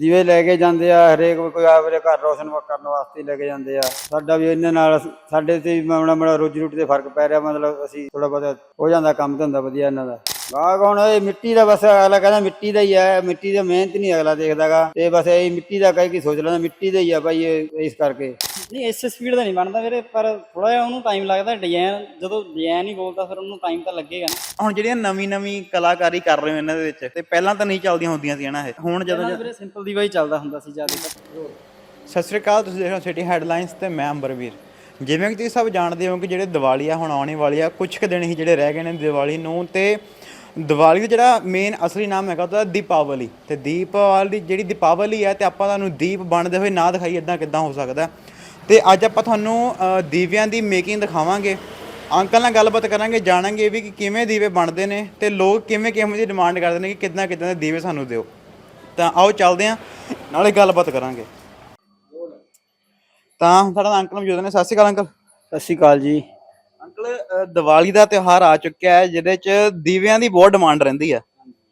ਜਿਵੇਂ ਲੈ ਕੇ ਜਾਂਦੇ ਆ, ਹਰੇਕ ਕੋਈ ਆਪਰੇ ਘਰ ਰੋਸ਼ਨ ਕਰਨ ਵਾਸਤੇ ਲੈ ਕੇ ਜਾਂਦੇ ਆ। ਸਾਡਾ ਵੀ ਇਹਨਾਂ ਨਾਲ ਸਾਡੇ ਤੇ ਵੀ ਮਾੜਾ ਮਾੜਾ ਰੋਜੀ ਰੋਟੀ ਤੇ ਫ਼ਰਕ ਪੈ ਰਿਹਾ, ਮਤਲਬ ਅਸੀਂ ਥੋੜਾ ਬਹੁਤਾ ਹੋ ਜਾਂਦਾ ਕੰਮ ਧੰਦਾ ਵਧੀਆ ਇਹਨਾਂ ਦਾ। ਗਾਹਕ ਹੁਣ ਇਹ ਮਿੱਟੀ ਦਾ ਬਸ ਅਗਲਾ ਕਹਿੰਦਾ ਮਿੱਟੀ ਦਾ ਹੀ ਹੈ ਮਿੱਟੀ ਦਾ ਮਿਹਨਤ ਨਹੀਂ ਅਗਲਾ ਦੇਖਦਾਗਾ ਤੇ ਬਸ ਇਹ ਮਿੱਟੀ ਦਾ ਕਹਿ ਕੇ ਸੋਚ ਲੈਂਦਾ, ਮਿੱਟੀ ਦਾ ਹੀ ਆ ਭਾਈ ਇਹ, ਇਸ ਕਰਕੇ। ਨਹੀਂ ਇਸ ਸਪੀਡ ਦਾ ਨਹੀਂ ਬਣਦਾ ਵੀਰੇ ਪਰ ਥੋੜਾ ਜਿਹਾ ਉਹਨੂੰ ਟਾਈਮ ਲੱਗਦਾ ਡਿਜ਼ਾਈਨ ਜਦੋਂ ਡਿਜ਼ਾਈਨ ਹੀ ਬੋਲਦਾ ਫਿਰ ਉਹਨੂੰ ਟਾਈਮ ਤਾਂ ਲੱਗੇਗਾ ਨਾ। ਹੁਣ ਜਿਹੜੀਆਂ ਨਵੀਂ ਨਵੀਂ ਕਲਾਕਾਰੀ ਕਰ ਰਹੇ ਹੋ ਇਹਨਾਂ ਦੇ ਵਿੱਚ ਤੇ ਪਹਿਲਾਂ ਤਾਂ ਨਹੀਂ ਚੱਲਦੀਆਂ ਹੁੰਦੀਆਂ ਸੀ ਨਾ ਇਹ। ਹੁਣ ਜਦੋਂ ਵੀਰੇ ਸਿੰਪਲ ਦੀ ਵਾਈ ਚੱਲਦਾ ਹੁੰਦਾ ਸੀ ਜ਼ਿਆਦਾ ਸਤਿ ਸ੍ਰੀ ਅਕਾਲ ਤੁਸੀਂ ਦੇਖ ਰਹੇ ਹੋ ਸਿਟੀ ਹੈਡਲਾਈਨਸ ਤੇ ਮੈਂ ਅੰਬਰਵੀਰ। ਜਿਵੇਂ ਕਿ ਤੁਸੀਂ ਸਭ ਜਾਣਦੇ ਹੋ ਕਿ ਜਿਹੜੇ ਦੀਵਾਲੀ ਆ ਹੁਣ ਆਉਣੇ ਵਾਲੀ ਆ ਕੁਝ ਕੁ ਦਿਨ ਹੀ ਜਿਹੜੇ ਰਹਿ ਗਏ ਨੇ ਦੀਵਾਲੀ ਨੂੰ ਤੇ ਦੀਵਾਲੀ ਦਾ ਜਿਹੜਾ ਮੇਨ ਅਸਲੀ ਨਾਮ ਹੈਗਾ ਉਹਦਾ ਦੀਪਾਵਲੀ। ਤੇ ਦੀਪਾਵਲੀ ਜਿਹੜੀ ਦੀਪਾਵਲੀ ਹੈ ਤੇ ਆਪਾਂ ਤੁਹਾਨੂੰ ਦੀਪ ਬਣਦੇ ਹੋਏ ਨਾ ਦਿਖਾਈ ਇਦਾਂ ਕਿਦਾਂ ਹੋ ਸਕਦਾ। ਤੇ ਅੱਜ ਆਪਾਂ ਤੁਹਾਨੂੰ ਅ, ਦੀਵਿਆਂ ਦੀ ਮੇਕਿੰਗ ਦਿਖਾਵਾਂਗੇ। ਅੰਕਲ ਨਾਲ ਗੱਲਬਾਤ ਕਰਾਂਗੇ ਜਾਣਾਂਗੇ ਵੀ ਕਿ ਕਿਵੇਂ ਦੀਵੇ ਬਣਦੇ ਨੇ ਤੇ ਲੋਕ ਕਿਵੇਂ ਕਿਵੇਂ ਦੀ ਡਿਮਾਂਡ ਕਰਦੇ ਨੇ ਕਿ ਕਿੰਨਾ ਕਿੰਨਾ ਦੇ ਦੀਵੇ ਸਾਨੂੰ ਦਿਓ। ਤਾਂ ਆਓ ਚੱਲਦੇ ਆਂ ਨਾਲੇ ਗੱਲਬਾਤ ਕਰਾਂਗੇ। ਤਾਂ ਸਾਡਾ ਅੰਕਲ ਮੌਜੂਦ ਨੇ ਸਤਿ ਸ਼੍ਰੀ ਅਕਾਲ ਅੰਕਲ। ਸਤਿ ਸ਼੍ਰੀ ਅਕਾਲ ਜੀ। ਅੰਕਲ ਅ, ਦੀਵਾਲੀ ਦਾ ਤਿਉਹਾਰ ਆ ਚੁੱਕਿਆ ਹੈ ਜਿਹਦੇ ਚ ਦੀਵਿਆਂ ਦੀ ਬਹੁਤ ਡਿਮਾਂਡ ਰਹਿੰਦੀ ਆ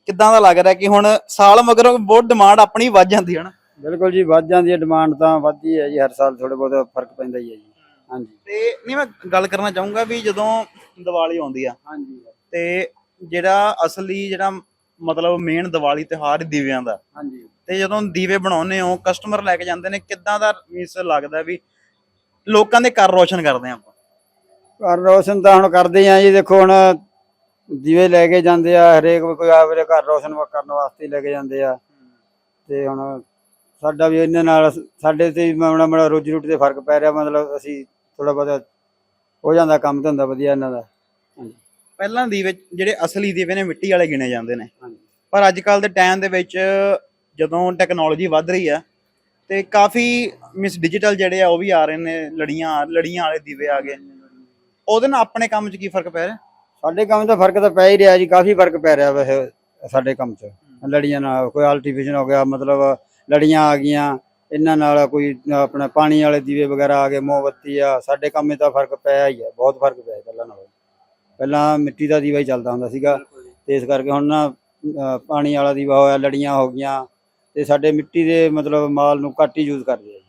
ਕਿੱਦਾਂ ਦਾ ਲੱਗ ਰਿਹਾ ਕਿ ਹੁਣ ਸਾਲ ਮਗਰੋਂ ਬਹੁਤ ਡਿਮਾਂਡ ਆਪਣੀ ਵੱਧ ਜਾਂਦੀ ਹੈ ਨਾ? ਬਿਲਕੁਲ ਜੀ ਵੱਧ ਜਾਂਦੀ ਹੈ ਡਿਮਾਂਡ ਤਾਂ ਵੱਧਦੀ ਹੈ ਜੀ ਹਰ ਸਾਲ ਥੋੜਾ ਬਹੁਤ ਫ਼ਰਕ ਪੈਂਦਾ ਹੀ ਹੈ ਜੀ। ਹਾਂਜੀ। ਤੇ ਨਹੀਂ ਮੈਂ ਗੱਲ ਕਰਨਾ ਚਾਹੂੰਗਾ ਵੀ ਜਦੋਂ ਦੀਵਾਲੀ ਆਉਂਦੀ ਆ ਹਾਂਜੀ। ਤੇ ਜਿਹੜਾ ਅਸਲੀ ਜਿਹੜਾ ਮਤਲਬ ਮੇਨ ਦੀਵਾਲੀ ਤਿਉਹਾਰ ਦੀਵਿਆਂ ਦਾ। ਹਾਂਜੀ। ਤੇ ਜਦੋਂ ਦੀਵੇ ਬਣਾਉਨੇ ਹੋ ਕਸਟਮਰ ਲੈ ਕੇ ਜਾਂਦੇ ਨੇ ਕਿੱਦਾਂ ਦਾ ਮੀਨਸ ਲੱਗਦਾ ਵੀ ਲੋਕਾਂ ਦੇ ਘਰ ਰੋਸ਼ਨ ਕਰਦੇ ਆ ਆਪਾਂ? ਘਰ ਰੋਸ਼ਨ ਤਾਂ ਹੁਣ ਕਰਦੇ ਆ ਜੀ ਦੇਖੋ ਹੁਣ ਦੀਵੇ ਲੈ ਕੇ ਜਾਂਦੇ ਆ ਹਰੇਕ ਕੋਈ ਆਪਰੇ ਘਰ ਰੋਸ਼ਨ ਕਰਨ ਵਾਸਤੇ ਲੈ ਕੇ ਜਾਂਦੇ ਆ। ਤੇ ਹੁਣ ਸਾਡਾ ਵੀ ਇਹਨਾਂ ਨਾਲ ਸਾਡੇ ਤੇ ਵੀ ਮਾੜਾ ਮਾੜਾ ਰੋਜੀ ਰੋਟੀ ਤੇ ਫ਼ਰਕ ਪੈ ਰਿਹਾ ਮਤਲਬ ਅਸੀਂ ਥੋੜਾ ਬਹੁਤਾ ਹੋ ਜਾਂਦਾ ਕੰਮ ਧੰਦਾ ਵਧੀਆ ਇਹਨਾਂ ਦਾ। ਹਾਂਜੀ। ਪਹਿਲਾਂ ਦੀਵੇ ਜਿਹੜੇ ਅਸਲੀ ਦੀਵੇ ਨੇ ਮਿੱਟੀ ਵਾਲੇ ਗਿਣੇ ਜਾਂਦੇ ਨੇ। ਪਰ ਅੱਜ ਕੱਲ ਦੇ ਟਾਈਮ ਦੇ ਵਿੱਚ ਜਦੋਂ ਟੈਕਨੋਲੋਜੀ ਵੱਧ ਰਹੀ ਆ ਤੇ ਕਾਫੀ ਮਿਸ ਡਿਜੀਟਲ ਜਿਹੜੇ ਆ ਉਹ ਵੀ ਆ ਰਹੇ ਨੇ ਲੜੀਆਂ ਲੜੀਆਂ ਵਾਲੇ ਦੀਵੇ ਆ ਗਏ। ਉਹਦੇ ਨਾਲ ਆਪਣੇ ਕੰਮ 'ਚ ਕੀ ਫ਼ਰਕ ਪੈ ਰਿਹਾ? ਸਾਡੇ ਕੰਮ 'ਚ ਫ਼ਰਕ ਤਾਂ ਪੈ ਹੀ ਰਿਹਾ ਜੀ ਕਾਫੀ ਫ਼ਰਕ ਪੈ ਰਿਹਾ ਵੈਸੇ ਸਾਡੇ ਕੰਮ 'ਚ। ਲੜੀਆਂ ਨਾਲ ਕੋਈ ਆਲਟੀਫਿਸ਼ਨ ਹੋ ਗਿਆ ਮਤਲਬ ਲੜੀਆਂ ਆ ਗਈਆਂ, ਇਹਨਾਂ ਨਾਲ ਕੋਈ, ਆਪਣਾ ਪਾਣੀ ਵਾਲੇ ਦੀਵੇ ਵਗੈਰਾ ਆ ਗਏ, ਮੋਮਬੱਤੀ ਆ, ਸਾਡੇ ਕੰਮ 'ਚ ਤਾਂ ਫ਼ਰਕ ਪਿਆ ਹੀ ਆ, ਬਹੁਤ ਫ਼ਰਕ ਪਿਆ ਪਹਿਲਾਂ ਨਾਲੋਂ। ਪਹਿਲਾਂ ਮਿੱਟੀ ਦਾ ਦੀਵਾ ਹੀ ਚੱਲਦਾ ਹੁੰਦਾ ਸੀਗਾ ਤੇ ਇਸ ਕਰਕੇ ਹੁਣ ਨਾ ਪਾਣੀ ਵਾਲਾ ਦੀਵਾ ਹੋਇਆ, ਲੜੀਆਂ ਹੋ ਗਈਆਂ ਤੇ ਸਾਡੇ ਮਿੱਟੀ ਦੇ ਮਤਲਬ ਮਾਲ ਨੂੰ ਘੱਟ ਹੀ ਯੂਜ਼ ਕਰਦੇ ਆ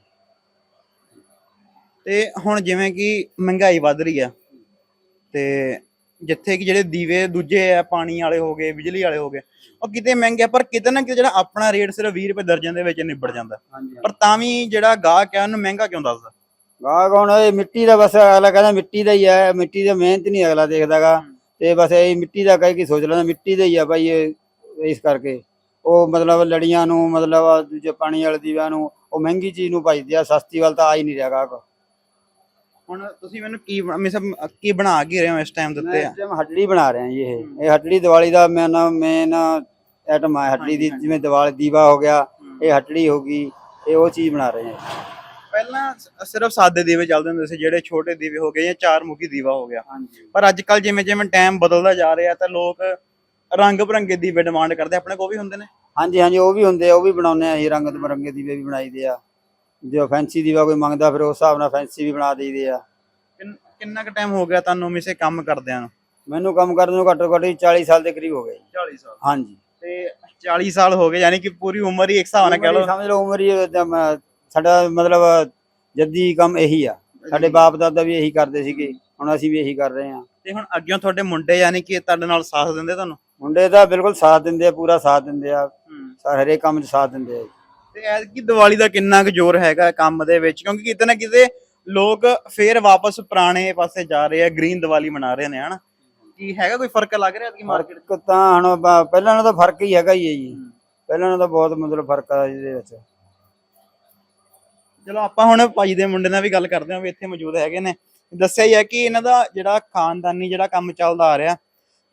ਤੇ ਹੁਣ ਜਿਵੇਂ ਕਿ ਮਹਿੰਗਾਈ ਵੱਧ ਰਹੀ ਆ ਤੇ ਜਿੱਥੇ ਕਿ ਜਿਹੜੇ ਦੀਵੇ ਦੂਜੇ ਆ ਪਾਣੀ ਵਾਲੇ ਹੋ ਗਏ ਬਿਜਲੀ ਵਾਲੇ ਹੋ ਗਏ ਉਹ ਕਿਤੇ ਮਹਿੰਗੇ ਆ ਪਰ ਕਿਤੇ ਨਾ ਕਿਤੇ ਜਿਹੜਾ ਆਪਣਾ ਰੇਟ ਸਿਰਫ 20 ਰੁਪਏ ਦਰਜਨ ਦੇ ਵਿੱਚ ਨਿਬੜ ਜਾਂਦਾ। ਹਾਂਜੀ ਪਰ ਤਾਂ ਵੀ ਜਿਹੜਾ ਗਾਹਕ ਆ ਉਹਨੂੰ ਮਹਿੰਗਾ ਕਿਉਂ ਦੱਸਦਾ? ਗਾਹਕ ਹੁਣ ਇਹ ਮਿੱਟੀ ਦਾ ਬਸ ਅਗਲਾ ਕਹਿੰਦਾ ਮਿੱਟੀ ਦਾ ਹੀ ਹੈ ਮਿੱਟੀ ਦਾ ਮਿਹਨਤ ਨਹੀਂ ਅਗਲਾ ਦੇਖਦਾਗਾ ਤੇ ਬਸ ਇਹ ਮਿੱਟੀ ਦਾ ਕਹਿ ਕੇ ਸੋਚ ਲੈਂਦਾ ਮਿੱਟੀ ਦਾ ਹੀ ਆ ਭਾਈ ਇਹ ਇਸ ਕਰਕੇ। ਉਹ ਮਤਲਬ ਲੜੀਆਂ ਨੂੰ ਮਤਲਬ ਦੂਜੇ ਪਾਣੀ ਵਾਲੇ ਦੀਵਿਆਂ ਨੂੰ ਉਹ ਮਹਿੰਗੀ ਚੀਜ਼ ਨੂੰ ਭਜਦੇ ਆ ਸਸਤੀ ਵੱਲ ਤਾਂ ਆ ਹੀ ਨਹੀਂ ਰਿਹਾ ਗਾਹਕ। ਹੁਣ ਤੁਸੀਂ ਮੈਨੂੰ ਕੀ ਮੈਂ ਸਭ ਕੀ ਬਣਾ ਕੇ ਰਹੇ ਹੋ ਇਸ ਟਾਈਮ ਦੇ ਮੈਂ ਉੱਤੇ ਟਾਈਮ ਹੱਡੜੀ ਬਣਾ ਰਿਹਾ ਜੀ ਇਹ। ਇਹ ਹੱਡੜੀ ਦੀਵਾਲੀ ਦਾ ਮੇਨ ਮੇਨ ਆਈਟਮ ਹੈ ਹੱਡੜੀ ਦੀ ਜਿਵੇਂ ਦੀਵਾਲੀ ਦੀਵਾ ਹੋ ਗਿਆ ਇਹ ਹੱਡੜੀ ਹੋ ਗਈ ਇਹ ਉਹ ਚੀਜ਼ ਬਣਾ ਰਹੇ ਹਾਂ। ਪਹਿਲਾਂ ਸਿਰਫ ਸਾਦੇ ਦੀਵੇ ਚੱਲਦੇ ਹੁੰਦੇ ਸੀ ਜਿਹੜੇ ਛੋਟੇ ਦੀਵੇ ਹੋ ਗਏ ਜਾਂ ਚਾਰ ਮੁਖੀ ਦੀਵਾ ਹੋ ਗਿਆ। ਪਰ ਅੱਜ ਕੱਲ ਜਿਵੇਂ ਜਿਵੇਂ ਟਾਈਮ ਬਦਲਦਾ ਜਾ ਰਿਹਾ ਤਾਂ ਲੋਕ ਰੰਗ ਬਰੰਗੇ ਦੀਵੇ ਡਿਮਾਂਡ ਕਰਦੇ ਆਪਣੇ ਕੋਲ ਵੀ ਹੁੰਦੇ ਨੇ? ਹਾਂਜੀ ਹਾਂਜੀ ਉਹ ਵੀ ਹੁੰਦੇ ਆ ਉਹ ਵੀ ਬਣਾਉਂਦੇ ਆ ਅਸੀਂ ਰੰਗ ਬਰੰਗੇ ਦੀਵੇ ਵੀ ਬਣਾਈਦੇ ਆ। ਜੋ ਫੈਂਸੀ ਦੀਵਾ ਕੋਈ ਮੰਗਦਾ ਫਿਰ ਉਸ ਹਿਸਾਬ ਨਾਲ ਫੈਂਸੀ ਵੀ ਬਣਾ ਦਈਦੇ ਆ। ਕਿੰਨ- ਕਿੰਨਾ ਕੁ ਟਾਈਮ ਹੋ ਗਿਆ ਤੁਹਾਨੂੰ ਮਿਸੇ ਕੰਮ ਕਰਦਿਆਂ ਨੂੰ? ਮੈਨੂੰ ਕੰਮ ਕਰਨ ਨੂੰ ਘੱਟੋ ਘੱਟ ਹੀ 40 ਸਾਲ ਦੇ ਕਰੀਬ ਹੋ ਗਏ ਜੀ। 40 ਸਾਲ। ਹਾਂਜੀ। ਤੇ 40 ਸਾਲ ਹੋ ਗਏ ਯਾਨੀ ਕਿ ਪੂਰੀ ਉਮਰ ਹੀ ਇੱਕ ਹਿਸਾਬ ਨਾਲ ਕਹਿ ਹੀ ਲਓ ਸਮਝ ਲਓ ਉਮਰ ਹੀ ਮ- ਸਾਡਾ ਮਤਲਬ ਜੱਦੀ ਕੰਮ ਇਹੀ ਆ। ਸਾਡੇ ਬਾਪ ਦਾਦਾ ਵੀ ਇਹੀ ਕਰਦੇ ਸੀਗੇ ਹੁਣ ਅਸੀਂ ਵੀ ਇਹੀ ਕਰ ਰਹੇ ਆ ਤੇ ਹੁਣ ਅੱਗਿਓਂ ਤੁਹਾਡੇ ਮੁੰਡੇ ਯਾਨੀ ਕਿ ਤੁਹਾਡੇ ਨਾਲ ਸਾਥ ਦਿੰਦੇ ਤੁਹਾਨੂੰ? ਮੁੰਡੇ ਤਾਂ ਬਿਲਕੁਲ ਸਾਥ ਦਿੰਦੇ ਆ ਪੂਰਾ ਸਾਥ ਦਿੰਦੇ ਆ। ਸਾਰੇ ਹਰੇਕ ਕੰਮ 'ਚ ਸਾਥ ਦਿੰਦੇ ਆ ਜੀ। ਤੇ ਐਤਕੀ ਦੀਵਾਲੀ ਦਾ ਕਿੰਨਾ ਕੁ ਜ਼ੋਰ ਹੈਗਾ ਕੰਮ ਦੇ ਵਿੱਚ ਕਿਉਂਕਿ ਕਿਤੇ ਨਾ ਕਿਤੇ ਲੋਕ ਫੇਰ ਵਾਪਸ ਪੁਰਾਣੇ ਪਾਸੇ ਜਾ ਰਹੇ ਆ ਗ੍ਰੀਨ ਦੀਵਾਲੀ ਮਨਾ ਰਹੇ ਨੇ ਹਨਾ? ਕੀ ਹੈਗਾ ਕੋਈ ਫ਼ਰਕ ਲੱਗ ਰਿਹਾ ਐਤਕੀ ਮਾਰਕੀਟ ਫ਼ਰਕ ਤਾਂ ਹੁਣ ਬ- ਪਹਿਲਾਂ ਨਾਲੋਂ ਤਾਂ ਫ਼ਰਕ ਹੀ ਹੈਗਾ ਹੀ ਹੈ ਜੀ। ਪਹਿਲਾਂ ਨਾਲੋਂ ਤਾਂ ਬਹੁਤ ਮਤਲਬ ਫ਼ਰਕ ਆ ਇਹਦੇ ਵਿੱਚ। ਚਲੋ ਆਪਾਂ ਹੁਣ ਭਾਜੀ ਦੇ ਮੁੰਡੇ ਨਾਲ ਵੀ ਗੱਲ ਕਰਦੇ ਹਾਂ ਵੀ ਇੱਥੇ ਮੌਜੂਦ ਹੈਗੇ ਨੇ। ਦੱਸਿਆ ਹੀ ਹੈ ਕਿ ਇਹਨਾਂ ਦਾ ਜਿਹੜਾ ਖਾਨਦਾਨੀ ਜਿਹੜਾ ਕੰਮ ਚੱਲਦਾ ਆ ਰਿਹਾ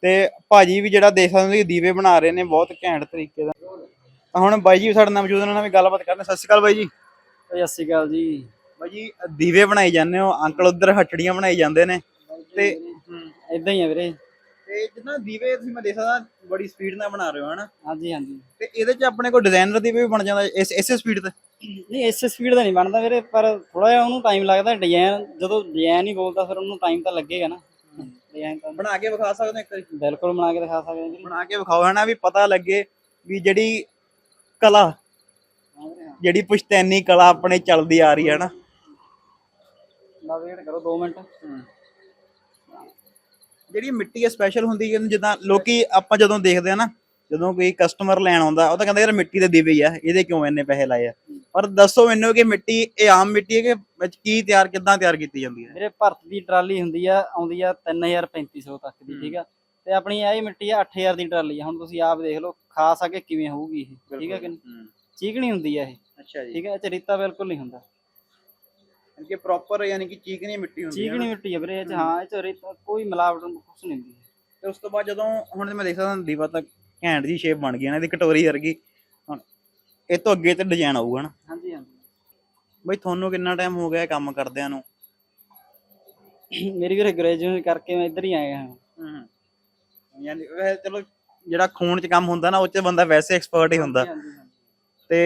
ਤੇ ਭਾਜੀ ਵੀ ਜਿਹੜਾ ਦੇਖ ਸਕਦੇ ਹੋ ਕਿ ਦੀਵੇ ਬਣਾ ਰਹੇ ਨੇ ਬਹੁਤ ਘੈਂਟ ਤਰੀਕੇ ਦਾ ਤਾਂ ਹੁਣ ਬਾਈ ਜੀ ਸਾਡੇ ਨਾਲ ਮੌਜੂਦ ਨੇ, ਉਹਨਾਂ ਨਾਲ ਵੀ ਗੱਲਬਾਤ ਕਰਦੇ ਹਾਂ। ਸਤਿ ਸ਼੍ਰੀ ਅਕਾਲ ਬਾਈ ਜੀ। ਸਤਿ ਸ਼੍ਰੀ ਅਕਾਲ ਜੀ। ਬਾਈ ਜੀ ਦੀਵੇ ਬਣਾਈ ਜਾਂਦੇ ਹੋ ਅੰਕਲ ਉਧਰ ਹੱਟੜੀਆਂ ਬਣਾਈ ਜਾਂਦੇ ਨੇ। ਤੇ ਇਦਾਂ ਹੀ ਆ ਵੀਰੇ। ਤੇ ਜਿੱਦਾਂ ਦੀਵੇ ਤੁਸੀਂ ਮੈਂ ਦੇਖ ਸਕਦਾ ਬੜੀ ਸਪੀਡ ਨਾਲ ਬਣਾ ਰਹੇ ਹੋ ਹਨਾ? ਹਾਂਜੀ ਹਾਂਜੀ। ਤੇ ਇਹਦੇ ਚ ਆਪਣੇ ਕੋਲ ਡਿਜ਼ਾਈਨਰ ਦੀਵੇ ਵੀ ਬਣ ਜਾਂਦਾ ਇਸ ਇਸੇ ਸਪੀਡ ਤੇ? ਨਹੀਂ ਇਸ ਸਪੀਡ ਦਾ ਨਹੀਂ ਬਣਦਾ ਵੀਰੇ ਪਰ ਥੋੜਾ ਜਿਹਾ ਉਹਨੂੰ ਟਾਈਮ ਲੱਗਦਾ ਡਿਜ਼ਾਈਨ ਜਦੋਂ ਡਿਜ਼ਾਈਨ ਹੀ ਬੋਲਦਾ ਫਿਰ ਉਹਨੂੰ ਟਾਈਮ ਤਾਂ ਲੱਗੇਗਾ ਨਾ। ਡਿਜ਼ਾਈਨ ਤਾਂ ਬਣਾ ਕੇ ਵਿਖਾ ਸਕਦੇ ਇੱਕ ਵਾਰੀ? ਬਿਲਕੁਲ ਬਣਾ ਕੇ ਦਿਖਾ ਸਕਦੇ ਹਾਂ ਜੀ। ਬਣਾ ਕੇ ਵਿਖਾਓ ਹਨਾ ਵੀ ਪਤਾ ਲੱਗੇ ਵੀ ਜਿਹੜੀ ਕਲਾ ਜਿਹੜੀ ਪੁਸ਼ਤੈਨੀ ਕਲਾ ਆਪਣੇ ਚੱਲਦੀ ਆ ਰਹੀ ਹੈ ਨਾ। ਬਸ ਵੇਟ ਕਰੋ 2 ਮਿੰਟ। ਜਿਹੜੀ ਮਿੱਟੀ ਹੈ ਸਪੈਸ਼ਲ ਹੁੰਦੀ ਹੈ ਜਿੱਦਾਂ ਲੋਕੀ ਆਪਾਂ ਜਦੋਂ ਦੇਖਦੇ ਆ ਨਾ ਜਦੋਂ ਕੋਈ ਕਸਟਮਰ ਲੈਣ ਆਉਂਦਾ ਉਹ ਤਾਂ ਕਹਿੰਦਾ ਯਾਰ ਮਿੱਟੀ ਦੇ ਦੀਵੇ ਆ ਇਹਦੇ ਕਿਉਂ ਇੰਨੇ ਪੈਸੇ ਲਾਏ ਆ? ਪਰ ਦੱਸੋ ਮੈਨੂੰ ਕਿ ਮਿੱਟੀ ਇਹ ਆਮ ਮਿੱਟੀ ਹੈ ਕਿ ਵਿੱਚ ਕੀ ਤਿਆਰ ਕਿੱਦਾਂ ਤਿਆਰ ਕੀਤੀ ਜਾਂਦੀ ਹੈ? ਮੇਰੇ ਭਰਤ ਦੀ ਟਰਾਲੀ ਹੁੰਦੀ ਆ ਆਉਂਦੀ ਆ 3350 ਤੱਕ ਦੀ ਠੀਕ ਆ? ਤੇ ਆਪਣੀ ਇਹ ਮਿੱਟੀ ਆ 8000 ਦੀ ਟਰਾਲੀ ਆ। ਹੁਣ ਤੁਸੀਂ ਆਪ ਦੇਖ ਲਓ ਖਾ ਸਕੇ ਕਿਵੇਂ ਹੋਊਗੀ ਇਹ। ਠੀਕ ਆ ਕਿ ਨਹੀਂ? ਚੀਕਣੀ ਹੁੰਦੀ ਆ ਇਹ। ਅੱਛਾ ਜੀ। ਠੀਕ ਆ ਇਹ ਚ ਰੇਤਾ ਬਿਲਕੁਲ ਨਹੀਂ ਹੁੰਦਾ। ਕਿ ਪ੍ਰੋਪਰ ਯਾਨੀ ਕਿ ਚੀਕਣੀ ਮਿੱਟੀ ਹੁੰਦੀ ਹੈ ਚੀਕਣੀ ਮਿੱਟੀ ਆ ਵੀਰੇ ਇਹ ਚ ਹਾਂ। ਇਹ ਚ ਰੇਤਾ ਕੋਈ ਮਿਲਾਵਟ ਕੁਛ ਨਹੀਂ ਹੁੰਦੀ। ਤੇ ਉਸ ਤੋਂ ਬਾਅਦ ਜਦੋਂ ਹੁਣ ਮੈਂ ਦੇਖ ਸਕਦਾ ਦੀਵਾ ਤਾਂ ਘੈਂਟ ਦੀ ਸ਼ੇਪ ਬਣ ਗਈ ਹੈ ਨਾ ਇਹਦੀ ਕਟੋਰੀ ਵਰਗੀ। ਹੁਣ ਇਹ ਤੋਂ ਅੱਗੇ ਤੇ ਡਿਜ਼ਾਈਨ ਆਊਗਾ ਨਾ। ਹਾਂਜੀ ਹਾਂਜੀ। ਬਈ ਤੁਹਾਨੂੰ ਕਿੰਨਾ ਟਾਈਮ ਹੋ ਗਿਆ ਕੰਮ ਕਰਦਿਆਂ ਨੂੰ? ਮੇਰੀ ਵੀਰੇ ਗ੍ਰੈਜੂਏਸ਼ਨ ਕਰਕੇ ਮੈਂ ਇੱਧਰ ਹੀ ਆਇਆ ਹਾਂ ਹੂੰ। ਯਾਨੀ ਵੈਸੇ ਚਲੋ ਜਿਹੜਾ ਖੂਨ 'ਚ ਕੰਮ ਹੁੰਦਾ ਨਾ ਉਹ 'ਚ ਬੰਦਾ ਵੈਸੇ ਐਕਸਪਰਟ ਹੀ ਹੁੰਦਾ। ਤੇ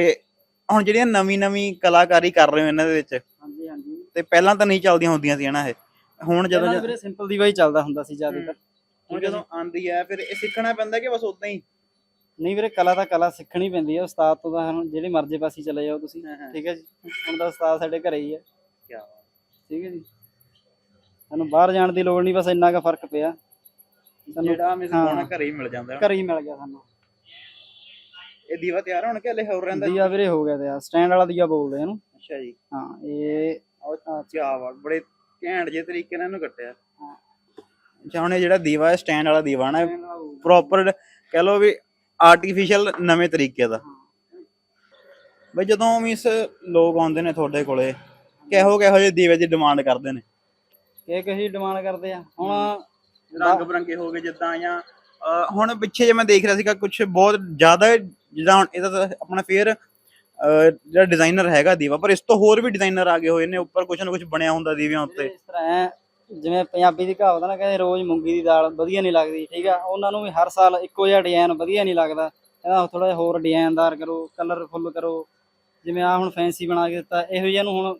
ਹੁਣ ਜਿਹੜੀਆਂ ਨਵੀਂ ਨਵੀਂ ਕਲਾਕਾਰੀ ਕਰ ਰਹੇ ਹੋ ਇਹਨਾਂ ਦੇ ਵਿੱਚ ਹਾਂਜੀ ਹਾਂਜੀ। ਤੇ ਪਹਿਲਾਂ ਤਾਂ ਨਹੀਂ ਚੱਲਦੀਆਂ ਹੁੰਦੀਆਂ ਸੀ ਨਾ ਇਹ। ਹੁਣ ਜਦੋਂ ਜਦੋਂ ਵੀਰੇ ਸਿੰਪਲ ਦੀ ਵਾਈ ਚੱਲਦਾ ਹੁੰਦਾ ਸੀ ਜ਼ਿਆਦਾਤਰ। ਹੁਣ ਜਦੋਂ ਆਂਦੀ ਹੈ ਫਿਰ ਇਹ ਸਿੱਖਣਾ ਪੈਂਦਾ ਕਿ ਬਸ ਉਦਾਂ ਹੀ? ਨਹੀਂ ਵੀਰੇ ਕਲਾ ਤਾਂ ਕਲਾ ਸਿੱਖਣੀ ਪੈਂਦੀ ਹੈ ਉਸਤਾਦ ਤੋਂ ਤਾਂ ਹੁਣ ਜਿਹੜੇ ਮਰਜ਼ੀ ਪਾਸੇ ਚਲੇ ਜਾਓ ਤੁਸੀਂ ਠੀਕ ਹੈ ਜੀ? ਹੁਣ ਦਾ ਉਸਤਾਦ ਸਾਡੇ ਘਰੇ ਹੀ ਹੈ ਕੀ ਠੀਕ ਹੈ ਜੀ? ਸਾਨੂੰ ਬਾਹਰ ਜਾਣ ਦੀ ਲੋੜ ਨਹੀਂ ਬਸ ਇੰਨਾ ਕੁ ਫ਼ਰਕ ਪਿਆ। ਜਿਹੜਾ ਮਿਸ। ਹੋਣਾ ਘਰੇ ਹੀ ਮਿਲ ਜਾਂਦਾ ਘਰੇ ਹੀ ਮਿਲ ਗਿਆ ਸਾਨੂੰ। ਇਹ ਦੀਵਾ ਤਿਆਰ ਹੋਣ ਕੇ ਹਲੇ ਹੋਰ ਰਹਿੰਦਾ ਦੀਆ ਵੀਰੇ ਹੋ ਗਿਆ ਤੇ ਆ ਸਟੈਂਡ ਵਾਲਾ ਦੀਆ ਬੋਲਦੇ ਆ ਇਹਨੂੰ। ਅੱਛਾ ਜੀ। ਹਾਂ ਇਹ ਕੀ ਬਾਤ ਬੜੇ ਘੈਂਟ ਜੇ ਤਰੀਕੇ ਨਾਲ ਇਹਨੂੰ ਕੱਟਿਆ। ਹਾਂ। ਅੱਛਾ ਹੁਣ ਇਹ ਜਿਹੜਾ ਦੀਵਾ ਹੈ ਸਟੈਂਡ ਵਾਲਾ ਦੀਵਾ ਨਾ ਪ੍ਰੋਪਰ ਕਹਿ ਲਓ ਵੀ ਆਰਟੀਫੀਸ਼ੀਅਲ ਨਵੇਂ ਤਰੀਕੇ ਦਾ। ਬਈ ਜਦੋਂ ਵੀ ਇਸ ਲੋਕ ਆਉਂਦੇ ਨੇ ਤੁਹਾਡੇ ਕੋਲੇ ਕਿਹੋ ਕਿਹੋ ਜਿਹੇ ਦੀਵੇ ਦੀ ਡਿਮਾਂਡ ਕਰਦੇ ਨੇ? ਇਹ ਕਿਸੇ ਡਿਮਾਂਡ ਕਰਦੇ ਆ? ਹੁਣ ਰੰਗ ਬਰੰਗੇ ਹੋ ਗਏ ਜਿੱਦਾਂ ਜਾਂ ਹੁਣ ਪਿੱਛੇ ਜੇ ਮੈਂ ਦੇਖ ਰਿਹਾ ਸੀਗਾ ਕੁਝ ਬਹੁਤ ਜ਼ਿਆਦਾ ਜਿੱਦਾਂ ਹੁਣ ਇਹਦਾ ਤਾਂ ਆਪਣਾ ਫੇਰ ਜਿਹੜਾ ਡਿਜ਼ਾਈਨਰ ਹੈਗਾ ਦੀਵਾ ਪਰ ਇਸ ਤੋਂ ਹੋਰ ਵੀ ਡਿਜ਼ਾਈਨਰ ਆ ਗਏ ਹੋਏ ਨੇ ਉੱਪਰ ਕੁਝ ਨਾ ਕੁਝ ਬਣਿਆ ਹੁੰਦਾ ਦੀਵਿਆਂ ਉੱਤੇ। ਇਸ ਤਰ੍ਹਾਂ ਹੈ ਜਿਵੇਂ ਪੰਜਾਬੀ ਦੀ ਕਹਾਵਤ ਨਾ ਕਹਿੰਦੇ ਰੋਜ਼ ਮੂੰਗੀ ਦੀ ਦਾਲ ਵਧੀਆ ਨਹੀਂ ਲੱਗਦੀ ਠੀਕ ਆ? ਉਹਨਾਂ ਨੂੰ ਵੀ ਹਰ ਸਾਲ ਇੱਕੋ ਜਿਹਾ ਡਿਜ਼ਾਈਨ ਵਧੀਆ ਨਹੀਂ ਲੱਗਦਾ। ਕਹਿੰਦਾ ਥੋੜਾ ਜਿਹਾ ਹੋਰ ਡਿਜ਼ਾਈਨਦਾਰ ਕਰੋ ਕਲਰਫੁੱਲ ਕਰੋ। ਜਿਵੇਂ ਆ ਹੁਣ ਫੈਂਸੀ ਬਣਾ ਕੇ ਦਿੱਤਾ ਇਹੋ ਜਿਹਾ ਨੂੰ ਹੁਣ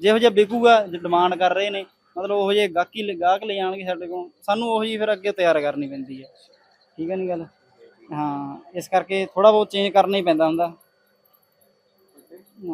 ਜਿਹੋ ਜਿਹਾ ਵਿਕੂਗਾ ਡਿਮਾਂਡ ਕਰ ਰਹੇ ਨੇ ਮਤਲਬ ਉਹ ਜਿਹੇ ਗਾਹਕੀ ਗਾਹਕ ਲੈ ਜਾਣਗੇ ਸਾਡੇ ਕੋਲ, ਸਾਨੂੰ ਉਹ ਜਿਹੀ ਫਿਰ ਅੱਗੇ ਤਿਆਰ ਕਰਨੀ ਪੈਂਦੀ ਹੈ। ਠੀਕ ਹੈ ਨਹੀਂ ਗੱਲ? ਹਾਂ, ਇਸ ਕਰਕੇ ਥੋੜਾ ਬਹੁਤ ਚੇਂਜ ਕਰਨਾ ਹੀ ਪੈਂਦਾ ਹੁੰਦਾ।